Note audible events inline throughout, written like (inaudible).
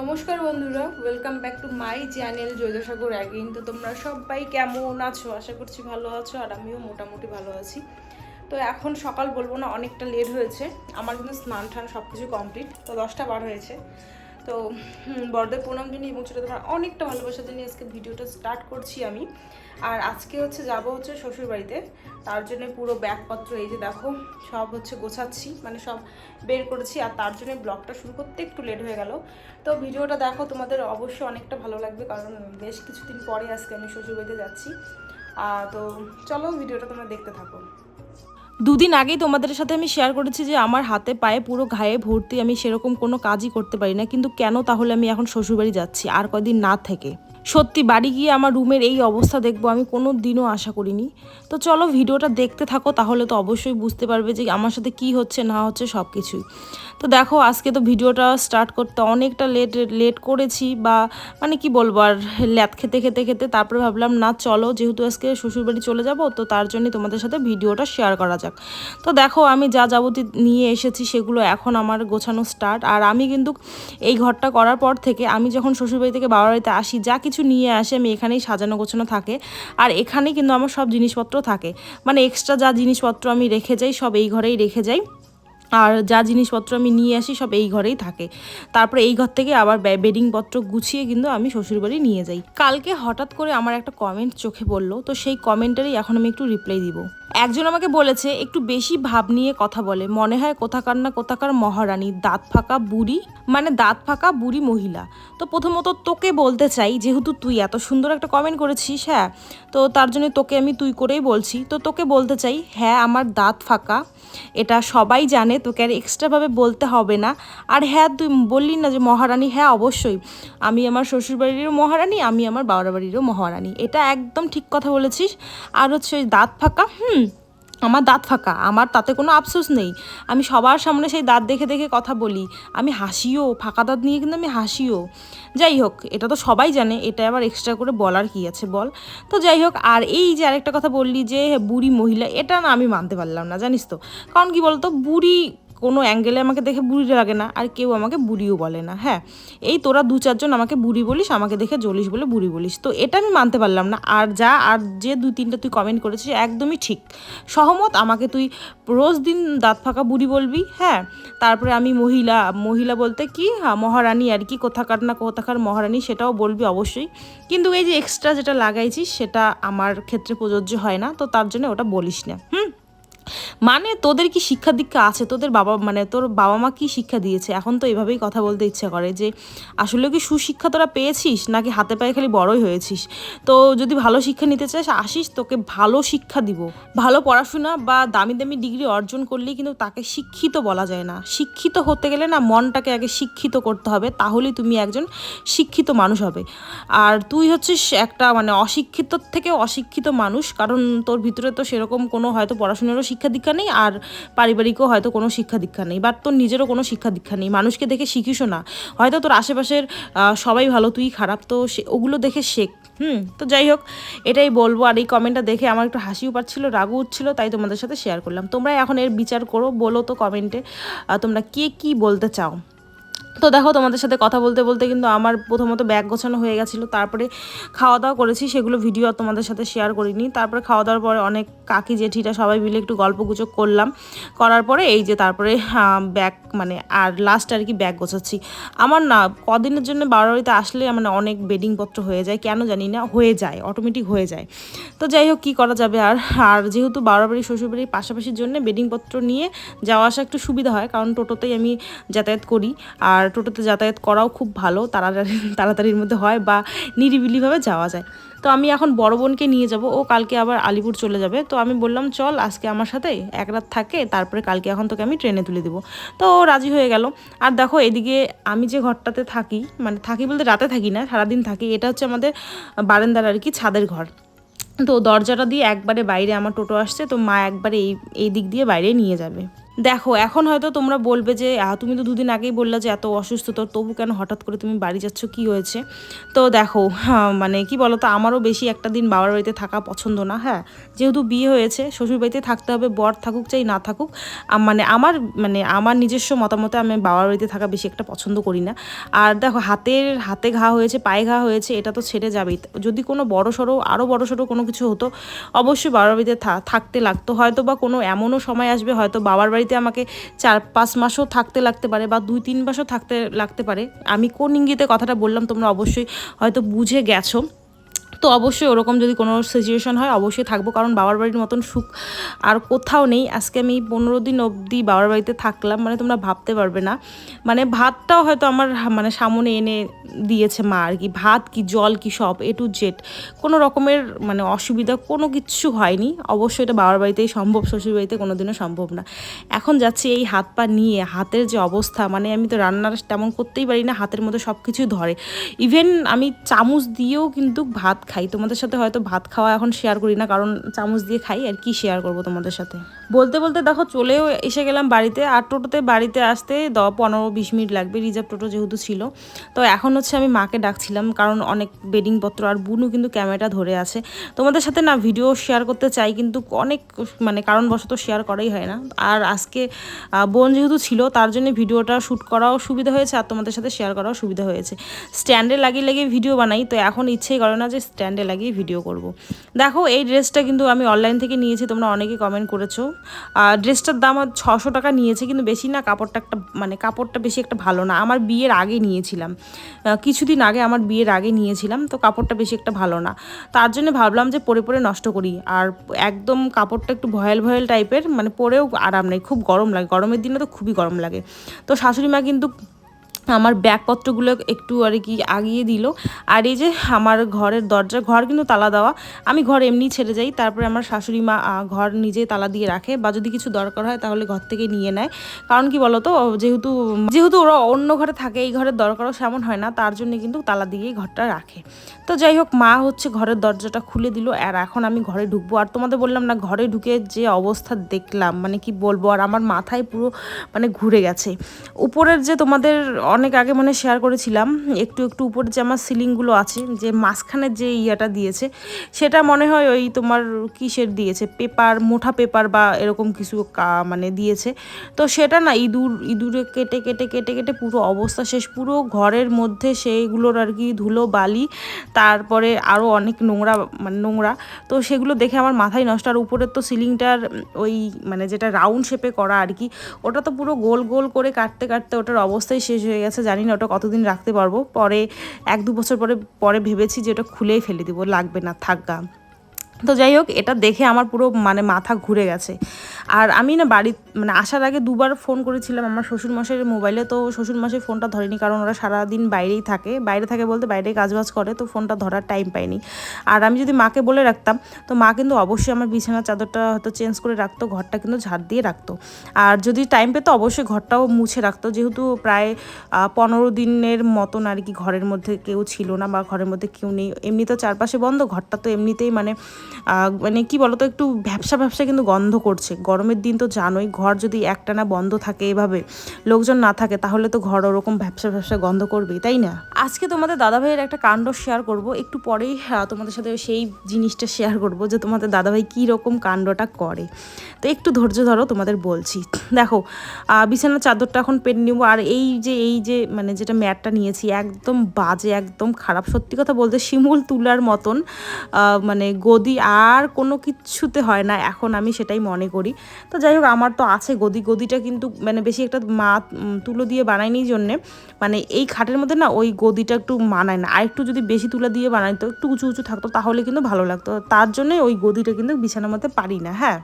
নমস্কার বন্ধুরা welcome back to my channel Joydasagar again তো তোমরা সবাই কেমন আছো? আশা করছি ভালো আছো, আর আমিও মোটামুটি ভালো আছি। তো এখন সকাল বলব না, অনেকটা লেট হয়েছে। আমার কিন্তু স্নান টান সব কিছু কমপ্লিট তো দশটা বার হয়েছে। তো বড়দের প্রণাম জানিয়ে এবং ছোটো তোমার অনেকটা ভালোবাসা জানিয়ে আজকে ভিডিওটা স্টার্ট করছি আমি। আর আজকে হচ্ছে যাব হচ্ছে শ্বশুর বাড়িতে তার জন্য পুরো ব্যাগপত্র এই যে দেখো, সব হচ্ছে গোছাচ্ছি মানে সব বের করেছি আর তার জন্য ব্লগটা শুরু করতে একটু লেট হয়ে গেল। তো ভিডিওটা দেখো, তোমাদের অবশ্যই অনেকটা ভালো লাগবে, কারণ বেশ কিছুদিন পরে আজকে আমি শ্বশুর বাড়িতে যাচ্ছি তো চলো ভিডিওটা তোমরা দেখতে থাকো। দুদিন আগেই তোমাদের সাথে আমি শেয়ার করেছি যে আমার হাতে পায়ে পুরো ঘায়ে ভর্তি আমি সেরকম কোনো কাজই করতে পারি না। কিন্তু কেন তাহলে আমি এখন শ্বশুরবাড়ি যাচ্ছি? আর কয়দিন না থেকে। সত্যি বাড়ি গিয়ে আমার রুমের এই অবস্থা দেখব, আমি কোনো দিনও আশা করিনি। তো চলো ভিডিওটা দেখতে থাকো, তাহলে তো অবশ্যই বুঝতে পারবে যে আমার সাথে কি হচ্ছে, না হচ্ছে সব কিছুই তো দেখো, আজকে তো ভিডিওটা স্টার্ট করতে অনেকটা লেট লেট করেছি বা মানে কি বলব আর ল্যাত খেতে খেতে খেতে তারপরে ভাবলাম, না চলো, যেহেতু আজকে শ্বশুরবাড়ি চলে যাব, তো তার জন্য তোমাদের সাথে ভিডিওটা শেয়ার করা যাক। তো দেখো, আমি যা যাবতীয় নিয়ে এসেছি সেগুলো এখন আমার গোছানো স্টার্ট আর আমি কিন্তু এই ঘরটা করার পর থেকে আমি যখন শ্বশুরবাড়ি থেকে বাবার বাড়িতে আসি, যা কিছু নিয়ে আসে, আমি এখানেই সাজানো গোছানো থাকে। আর এখানে কিন্তু আমার সব জিনিসপত্র থাকে। মানে এক্সট্রা যা জিনিসপত্র আমি রেখে যাই, সব এই ঘরেই রেখে যাই। আর যা জিনিসপত্র আমি নিয়ে আসি, সব এই ঘরেই থাকে। তারপরে এই ঘর থেকে আবার বেডিংপত্র গুছিয়ে কিন্তু আমি শ্বশুরবাড়ি নিয়ে যাই। কালকে হঠাৎ করে আমার একটা কমেন্ট চোখে পড়ল, তো সেই কমেন্টারই এখন আমি একটু রিপ্লাই দিব। একজন আমাকে বলেছে, একটু বেশি ভাব নিয়ে কথা বলে। মনে হয় কোথাকার না কোথাকার মহারানী, দাঁত ফাঁকা বুড়ি মানে দাঁত ফাঁকা বুড়ি মহিলা। তো প্রথমত তোকে বলতে চাই, যেহেতু তুই এত সুন্দর একটা কমেন্ট করেছিস হ্যাঁ তো তার জন্য তোকে আমি তুই করেই বলছি। তো তোকে বলতে চাই হ্যাঁ আমার দাঁত ফাঁকা, এটা সবাই জানে, তোকে আর এক্সট্রাভাবে বলতে হবে না। আর হ্যাঁ তুই বললি না যে মহারানী হ্যাঁ অবশ্যই। আমি আমার শ্বশুরবাড়িরও মহারানী, আমি আমার বাবার বাড়িরও মহারানী। এটা একদম ঠিক কথা বলেছিস। আর হচ্ছে ওই দাঁত ফাঁকা, হুম আমার দাঁত ফাঁকা, আমার তাতে কোনো আফসোস নেই। আমি সবার সামনে সেই দাঁত দেখে দেখে কথা বলি। আমি হাসিও, ফাঁকা দাঁত নিয়ে কিন্তু আমি হাসিও। যাই হোক, এটা তো সবাই জানে, এটা আবার এক্সট্রা করে বলার কি আছে বল? তো যাই হোক, আর এই যে আরেকটা কথা বললি যে বুড়ি মহিলা, এটা না আমি মানতে পারলাম না, জানিস তো? কারণ কি বলতো, বুড়ি কোনো অ্যাঙ্গেলে আমাকে দেখে বুড়ি লাগে না, আর কেউ আমাকে বুড়িও বলে না হ্যাঁ? এই তোরা দু চারজন আমাকে বুড়ি বলিস, আমাকে দেখে জ্বলিস বলে বুড়ি বলিস। তো এটা আমি মানতে পারলাম না। আর যা, আর যে দুই তিনটা তুই কমেন্ট করেছিস একদমই ঠিক। সহমত, আমাকে তুই রোজ দিন দাঁত ফাঁকা বুড়ি বলবি হ্যাঁ? তারপরে আমি মহিলা মহিলা বলতে কি হ্যাঁ মহারানী আর কি, কোথাকার না কোথাকার মহারানী সেটাও বলবি অবশ্যই। কিন্তু এই যে এক্সট্রা যেটা লাগাইছিস, সেটা আমার ক্ষেত্রে প্রযোজ্য হয় না, তো তার জন্য ওটা বলিস না। হুম? মানে তোদের কি শিক্ষা দীক্ষা আছে? তোদের বাবা মানে তোর বাবা মা কি শিক্ষা দিয়েছে? এখন তো এভাবেই কথা বলতে ইচ্ছা করে যে আসলে কি সুশিক্ষা তোরা পেয়েছিস? নাকি হাতে পায়ে খালি বড়ই হয়েছিস? তো যদি ভালো শিক্ষা নিতে চাস, আসিস, তোকে ভালো শিক্ষা দিব। ভালো পড়াশোনা বা দামি দামি ডিগ্রি অর্জন করলেই কিন্তু তাকে শিক্ষিত বলা যায় না। শিক্ষিত হতে গেলে না, মনটাকে আগে শিক্ষিত করতে হবে। তাহলেই তুমি একজন শিক্ষিত মানুষ হবে। আর তুই হচ্ছিস একটা মানে অশিক্ষিত থেকে অশিক্ষিত মানুষ। কারণ তোর ভিতরে তো সেরকম কোনো হয়তো পড়াশোনারও শিক্ষা দীক্ষা নেই আর পারিবারিকও হয়তো কোনো শিক্ষা দীক্ষা নেই। বাট তোর নিজেরও কোনো শিক্ষা দীক্ষা নেই। মানুষকে দেখে শিখিসও না। হয়তো তোর আশেপাশের সবাই ভালো, তুই খারাপ, তো সে, ওগুলো দেখে শেখ। হুম, তো যাই হোক, এটাই বলব। আর এই কমেন্টটা দেখে আমার একটু হাসিও পাচ্ছিল, রাগও উঠছিল, তাই তোমাদের সাথে শেয়ার করলাম। তোমরা এখন এর বিচার করো, বলো তো কমেন্টে তোমরা কে কি বলতে চাও? তো দেখো, তোমাদের সাথে কথা বলতে বলতে কিন্তু আমার প্রথমত ব্যাগ গোছানো হয়ে গেছিল। তারপরে খাওয়া দাওয়া করেছি, সেগুলো ভিডিও তোমাদের সাথে শেয়ার করিনি। তারপরে খাওয়া দাওয়ার পরে অনেক কাকি, জেঠিরা সবাই মিলে একটু গল্প গুজব করলাম। করার পরে এই যে তারপরে ব্যাগ মানে আর লাস্ট আর কি ব্যাগ গোছাচ্ছি। আমার না কদিনের জন্য বারোয়ারিতে আসলে মানে অনেক বেডিংপত্র হয়ে যায়, কেন জানি না, হয়ে যায় অটোমেটিক হয়ে যায়। তো যাই হোক, কী করা যাবে আর? আর যেহেতু বারোবাড়ি শ্বশুরবাড়ির পাশাপাশির জন্য বেডিংপত্র নিয়ে যাওয়া আসা একটু সুবিধা হয়, কারণ টোটোতেই আমি যাতায়াত করি। আর টোটোতে যাতায়াত করাও খুব ভালো, তাড়াতাড়ি, তাড়াতাড়ির মধ্যে হয় বা নিরিবিলিভাবে যাওয়া যায়। তো আমি এখন বড় বোনকে নিয়ে যাব, ও কালকে আবার আলিপুর চলে যাবে। তো আমি বললাম, চল, আজকে আমার সাথে এক রাত থাকে, তারপরে কালকে এখন তোকে আমি ট্রেনে তুলে দেবো। তো ও রাজি হয়ে গেল। আর দেখো, এদিকে আমি যে ঘরটাতে থাকি মানে থাকি বলতে রাতে থাকি না, সারাদিন থাকি, এটা হচ্ছে আমাদের বারান্দার আর কি ছাদের ঘর। তো দরজাটা দিয়ে একবারে বাইরে আমার টোটো আসছে, তো মা একবারে এই এই দিক দিয়ে বাইরে নিয়ে যাবে। দেখো এখন হয়তো তোমরা বলবে যে তুমি তো দুদিন আগেই বললে যে এত অসুস্থ তো তবু কেন হঠাৎ করে তুমি বাড়ি যাচ্ছ? কি হয়েছে? তো দেখো হ্যাঁ, মানে কি বলো তো আমারও বেশি একটা দিন বাবার বাড়িতে থাকা পছন্দ না হ্যাঁ। যেহেতু বিয়ে হয়েছে শ্বশুর বাড়িতে থাকতে হবে বর থাকুক চাই না থাকুক মানে আমার মানে আমার নিজস্ব মতামতে আমি বাবার বাড়িতে থাকা বেশি একটা পছন্দ করি না। আর দেখো হাতের হাতে ঘা হয়েছে পায়ে ঘা হয়েছে এটা তো ছেড়ে যাবেই। যদি কোনো বড় সড়ো আরও বড় সড়ো কোনো কিছু হতো অবশ্যই বাবার বাড়িতে থাকতে লাগতো। হয়তো বা কোনো এমনও সময় আসবে হয়তো বাবার বাড়িতে আমাকে চার পাঁচ মাসও থাকতে লাগতে পারে বা দুই তিন মাসও থাকতে লাগতে পারে। আমি কোন ইঙ্গিতে কথাটা বললাম তোমরা অবশ্যই হয়তো বুঝে গেছো। তো অবশ্যই ওরকম যদি কোনো সিচুয়েশন হয়, অবশ্যই থাকব। কারণ বাবার বাড়ির মতন সুখ আর কোথাও নেই। আজকে আমি পনেরো দিন অবধি বাবার বাড়িতে থাকলাম মানে তোমরা ভাবতে পারবে না। মানে ভাতটাও হয়তো আমার মানে সামনে এনে দিয়েছে মা আর কি। ভাত কি জল কি সব এ টু জেড কোনো রকমের মানে অসুবিধা কোনো কিচ্ছু হয়নি। অবশ্যই এটা বাবার বাড়িতেই সম্ভব, শ্বশুর বাড়িতে কোনো দিনও সম্ভব না। এখন যাচ্ছি এই হাত পা নিয়ে, হাতের যে অবস্থা মানে আমি তো রান্নার তেমন করতেই পারি না, হাতের মধ্যে সব কিছুই ধরে। ইভেন আমি চামচ দিয়েও কিন্তু ভাত খাই। তোমাদের সাথে হয়তো ভাত খাওয়া এখন শেয়ার করি না, কারণ চামচ দিয়ে খাই, আর কি শেয়ার করব তোমাদের সাথে? বলতে বলতে দেখো, চলেও এসে গেলাম বাড়িতে, আর টোটোতে বাড়িতে আসতে দ, পনেরো, বিশ মিনিট লাগবে, রিজার্ভ টোটো যেহেতু ছিল। তো এখন হচ্ছে আমি মাকে ডাকছিলাম, কারণ অনেক বেডিংপত্র আর বুনু কিন্তু ক্যামেরাটা ধরে আছে। তোমাদের সাথে না ভিডিও শেয়ার করতে চাই, কিন্তু অনেক মানে কারণবশত শেয়ার করাই হয় না। আর আজকে বোন যেহেতু ছিল, তার জন্য ভিডিওটা শ্যুট করাও সুবিধা হয়েছে, আর তোমাদের সাথে শেয়ার করাও সুবিধা হয়েছে। স্ট্যান্ডে লাগিয়ে লাগিয়ে ভিডিও বানাই, তো এখন ইচ্ছেই করে না যে স্ট্যান্ডে লাগিয়ে ভিডিও করব। দেখো, এই ড্রেসটা কিন্তু আমি অনলাইন থেকে নিয়েছি, তোমরা অনেকে কমেন্ট করেছ। আর ড্রেসটার দাম ছশো টাকা নিয়েছে, কিন্তু বেশি না, কাপড়টা একটা মানে কাপড়টা বেশি একটা ভালো না। আমার বিয়ের আগে নিয়েছিলাম। কিছুদিন আগে আমার বিয়ের আগে নিয়েছিলাম, তো কাপড়টা বেশি একটা ভালো না। তার জন্য ভাবলাম যে পরে পরে নষ্ট করি। আর একদম কাপড়টা একটু ভয়েল ভয়েল টাইপের মানে পরেও আরাম নেই, খুব গরম লাগে। গরমের দিনে তো খুবই গরম লাগে। তো শাশুড়ি মা কিন্তু আমার ব্যাগপত্রগুলো একটু আর কি আগিয়ে দিল। আর এই যে আমার ঘরের দরজা, ঘর কিন্তু তালা দেওয়া। আমি ঘর এমনি ছেড়ে যাই, তারপরে আমার শাশুড়ি মা ঘর নিজেই তালা দিয়ে রাখে বা যদি কিছু দরকার হয় তাহলে ঘর থেকে নিয়ে নেয়। কারণ কি বলতো যেহেতু যেহেতু ওরা অন্য ঘরে থাকে, এই ঘরের দরকারও সেমন হয় না, তার জন্য কিন্তু তালা দিয়েই ঘরটা রাখে। তো যাই হোক, মা হচ্ছে ঘরের দরজাটা খুলে দিল, আর এখন আমি ঘরে ঢুকবো। আর তোমাদের বললাম না, ঘরে ঢুকে যে অবস্থা দেখলাম মানে কি বলব, আর আমার মাথায় পুরো মানে ঘুরে গেছে। উপরের যে তোমাদের অনেক আগে মানে শেয়ার করেছিলাম, একটু একটু উপরে যে আমার সিলিংগুলো আছে, যে মাঝখানের যে ইয়েটা দিয়েছে, সেটা মনে হয় ওই তোমার কিসের দিয়েছে পেপার মোটা পেপার বা এরকম কিছু মানে দিয়েছে। তো সেটা না ইঁদুর, ইঁদুরে কেটে কেটে কেটে কেটে পুরো অবস্থা শেষ, পুরো ঘরের মধ্যে সেইগুলোর আর কি ধুলো, বালি, তারপরে আরও অনেক নোংরা মানে নোংরা। তো সেগুলো দেখে আমার মাথায় নষ্ট, আর উপরের তো সিলিংটার ওই মানে যেটা রাউন্ড শেপে করা আর কি, ওটা তো পুরো গোল গোল করে কাটতে কাটতে ওটার অবস্থাই শেষ হয়ে গেছে, জানি না ওটা কতদিন রাখতে পারব। পরে এক দু বছর পরে পরে ভেবেছি যে ওটা খুলেই ফেলে দিব, লাগবে না থাকগা তো যাই হোক, এটা দেখে আমার পুরো মানে মাথা ঘুরে গেছে। আর আমি না বাড়ি মানে আসার আগে দুবার ফোন করেছিলাম আমার শ্বশুরমশাইয়ের মোবাইলে, তো শ্বশুরমশাই ফোনটা ধরেনি কারণ ওরা সারাদিন বাইরেই থাকে। বাইরে থাকে বলতে বাইরে কাজবাজ করে, তো ফোনটা ধরার টাইম পায়নি আর আমি যদি মাকে বলে রাখতাম, তো মা কিন্তু অবশ্যই আমার বিছানার চাদরটা হয়তো চেঞ্জ করে রাখতো, ঘরটা কিন্তু ঝাড় দিয়ে রাখতো। আর যদি টাইম পেতো, অবশ্যই ঘরটাও মুছে রাখতো। যেহেতু প্রায় পনেরো দিনের মতন আর কি ঘরের মধ্যে কেউ ছিল না বা ঘরের মধ্যে কেউ নেই। এমনি তো চারপাশে বন্ধ, ঘরটা তো এমনিতেই মানে মানে কি বলতো, একটু ব্যবসা ব্যবসা কিন্তু গন্ধ করছে। গরমের দিন তো জানোই, ঘর যদি একটানা বন্ধ থাকে এভাবে, লোকজন না থাকে, তাহলে তো ঘর ওরকম ব্যবসা ব্যবসা গন্ধ করবেই, তাই না? আজকে তোমাদের দাদাভাইয়ের একটা কাণ্ড শেয়ার করব, একটু পরেই তোমাদের সাথে সেই জিনিসটা শেয়ার করব যে তোমাদের দাদাভাই কী রকম কাণ্ডটা করে। তো একটু ধৈর্য ধরো, তোমাদের বলছি। দেখো বিছানার চাদরটা এখন পেট নিব, আর এই যে এই যে মানে যেটা ম্যাটটা নিয়েছি, একদম বাজে, একদম খারাপ। সত্যি কথা বলতে, শিমুল তুলার মতন মানে গদি আর কোনো কিচ্ছুতে হয় না, এখন আমি সেটাই মনে করি। তো যাই হোক, আমার তো আছে গদি। গদিটা কিন্তু মানে বেশি একটা মা তুলো দিয়ে বানায়নি জন্যে। মানে এই খাটের মধ্যে না ওই গদিটা একটু মানায় না। আর একটু যদি বেশি তুলা দিয়ে বানাইতো একটু উঁচু উঁচু থাকতো, তাহলে কিন্তু ভালো লাগতো। তার জন্যে ওই গদিটা কিন্তু বিছানার মধ্যে পারি না হ্যাঁ?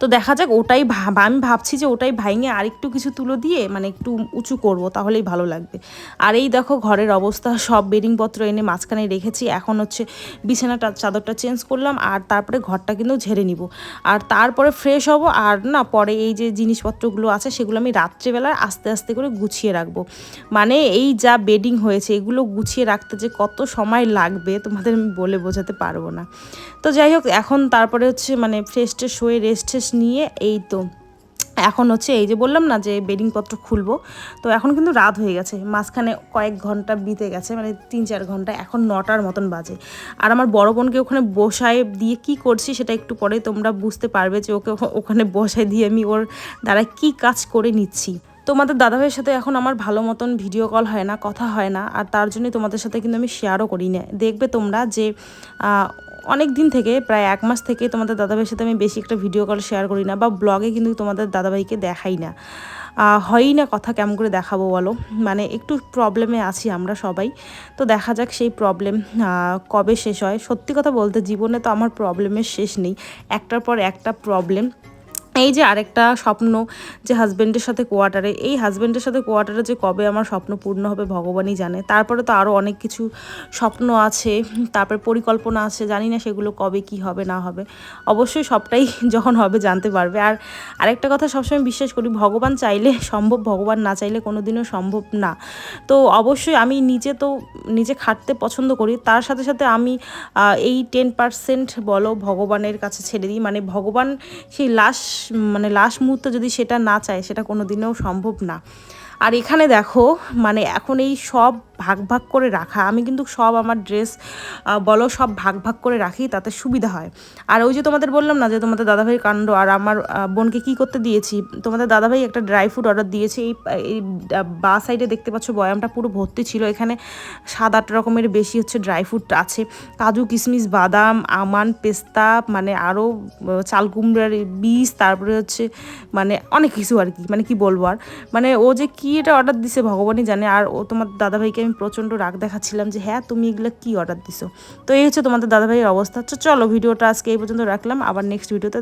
তো দেখা যাক, ওটাই আমি ভাবছি যে ওটাই ভাঙে আর একটু কিছু তুলো দিয়ে মানে একটু উঁচু করব, তাহলেই ভালো লাগবে। আর এই দেখো ঘরের অবস্থা, সব বেডিংপত্র এনে মাঝখানে রেখেছি, এখন হচ্ছে বিছানাটা, চাদরটা চেঞ্জ করলাম, আর তারপরে ঘরটা কিন্তু ঝেড়ে নিব। আর তারপরে ফ্রেশ হব, আর না পরে এই যে জিনিসপত্রগুলো আছে, সেগুলো আমি রাত্রেবেলায় আস্তে আস্তে করে গুছিয়ে রাখব। মানে এই যা বেডিং হয়েছে, এগুলো গুছিয়ে রাখতে যে কত সময় লাগবে, তোমাদের আমি বলে বোঝাতে পারব না। তো যাই হোক, এখন তারপরে হচ্ছে মানে ফ্রেশ ট্রেশ হয়ে রেস্ট টেস্ট নিয়ে এই তো, এখন হচ্ছে এই যে বললাম না যে বেডিংপত্র খুলবো, তো এখন কিন্তু রাত হয়ে গেছে, মাঝখানে কয়েক ঘণ্টা বিতে গেছে মানে তিন চার ঘণ্টা, এখন নটার মতন বাজে। আর আমার বড় বোনকে ওখানে বসায় দিয়ে কি করছি সেটা একটু পরে তোমরা বুঝতে পারবে যে ওকে ওখানে বসায় দিয়ে আমি ওর দ্বারা কি কাজ করে নিচ্ছি। তোমাদের দাদাভাইয়ের সাথে এখন আমার ভালো মতন ভিডিও কল হয় না, কথা হয় না, আর তার জন্যই তোমাদের সাথে কিন্তু আমি শেয়ারও করি না। দেখবে তোমরা যে অনেক দিন থেকে, প্রায় এক মাস থেকে তোমাদের দাদাভাইয়ের সাথে আমি বেশি একটা ভিডিও কল শেয়ার করি না বা ব্লগে কিন্তু তোমাদের দাদাভাইকে দেখাই না। হয়ই না কথা কেমন করে দেখাবো বলো? মানে একটু প্রবলেমে আছি আমরা সবাই। তো দেখা যাক সেই প্রবলেম কবে শেষ হয়। সত্যি কথা বলতে জীবনে তো আমার প্রবলেমের শেষ নেই। একটার পর একটা প্রবলেম এই যে আরেকটা স্বপ্ন যে হাজব্যান্ডের সাথে কোয়ার্টারে এই হাজব্যান্ডের সাথে কোয়ার্টারে যে কবে আমার স্বপ্ন পূর্ণ হবে ভগবানই জানে। তারপরে তো আরও অনেক কিছু স্বপ্ন আছে, তারপর পরিকল্পনা আছে, জানি না সেগুলো কবে কি হবে, না হবে। অবশ্যই সবটাই (laughs) যখন হবে জানতে পারবে। আর আরেকটা কথা সবসময় বিশ্বাস করি, ভগবান চাইলে সম্ভব, ভগবান না চাইলে কোনো দিনও সম্ভব না। তো অবশ্যই আমি নিজে তো নিজে খাটতে পছন্দ করি, তার সাথে সাথে আমি এই টেন পার্সেন্ট বলো ভগবানের কাছে ছেড়ে দিই। মানে ভগবান সেই লাশ মানে লাশ মুহূর্তে যদি সেটা না চায় সেটা কোনো দিনেও সম্ভব না। আর এখানে দেখো মানে এখন এই সব ভাগ ভাগ করে রাখা, আমি কিন্তু সব আমার ড্রেস বলো সব ভাগ ভাগ করে রাখি, তাতে সুবিধা হয়। আর ওই যে তোমাদের বললাম না যে তোমাদের দাদাভাই কাণ্ড, আর আমার বোনকে কি করতে দিয়েছি? তোমাদের দাদাভাই একটা ড্রাই ফ্রুট অর্ডার দিয়েছে, এই এই বা সাইডে দেখতে পাচ্ছ বয়ামটা পুরো ভর্তি ছিল, এখানে সাত আট রকমের বেশি হচ্ছে ড্রাই ফ্রুট আছে। কাজু, কিশমিশ, বাদাম, আমান, পেস্তা মানে আরও চাল কুমড়ার বীজ, তারপরে হচ্ছে মানে অনেক কিছু আর কি মানে কি বলব আর। মানে ও যে কি এটা অর্ডার দিছে ভগবানই জানে। আর ও তোমার দাদাভাইকে আমি প্রচণ্ড রাগ দেখাচ্ছিলাম যে হ্যাঁ তুমি এগুলো কি অর্ডার দিছো? তো এই হচ্ছে তোমাদের দাদাভাইয়ের অবস্থা। চলো, ভিডিওটা আজকে এই পর্যন্ত রাখলাম। আবার নেক্সট ভিডিওতে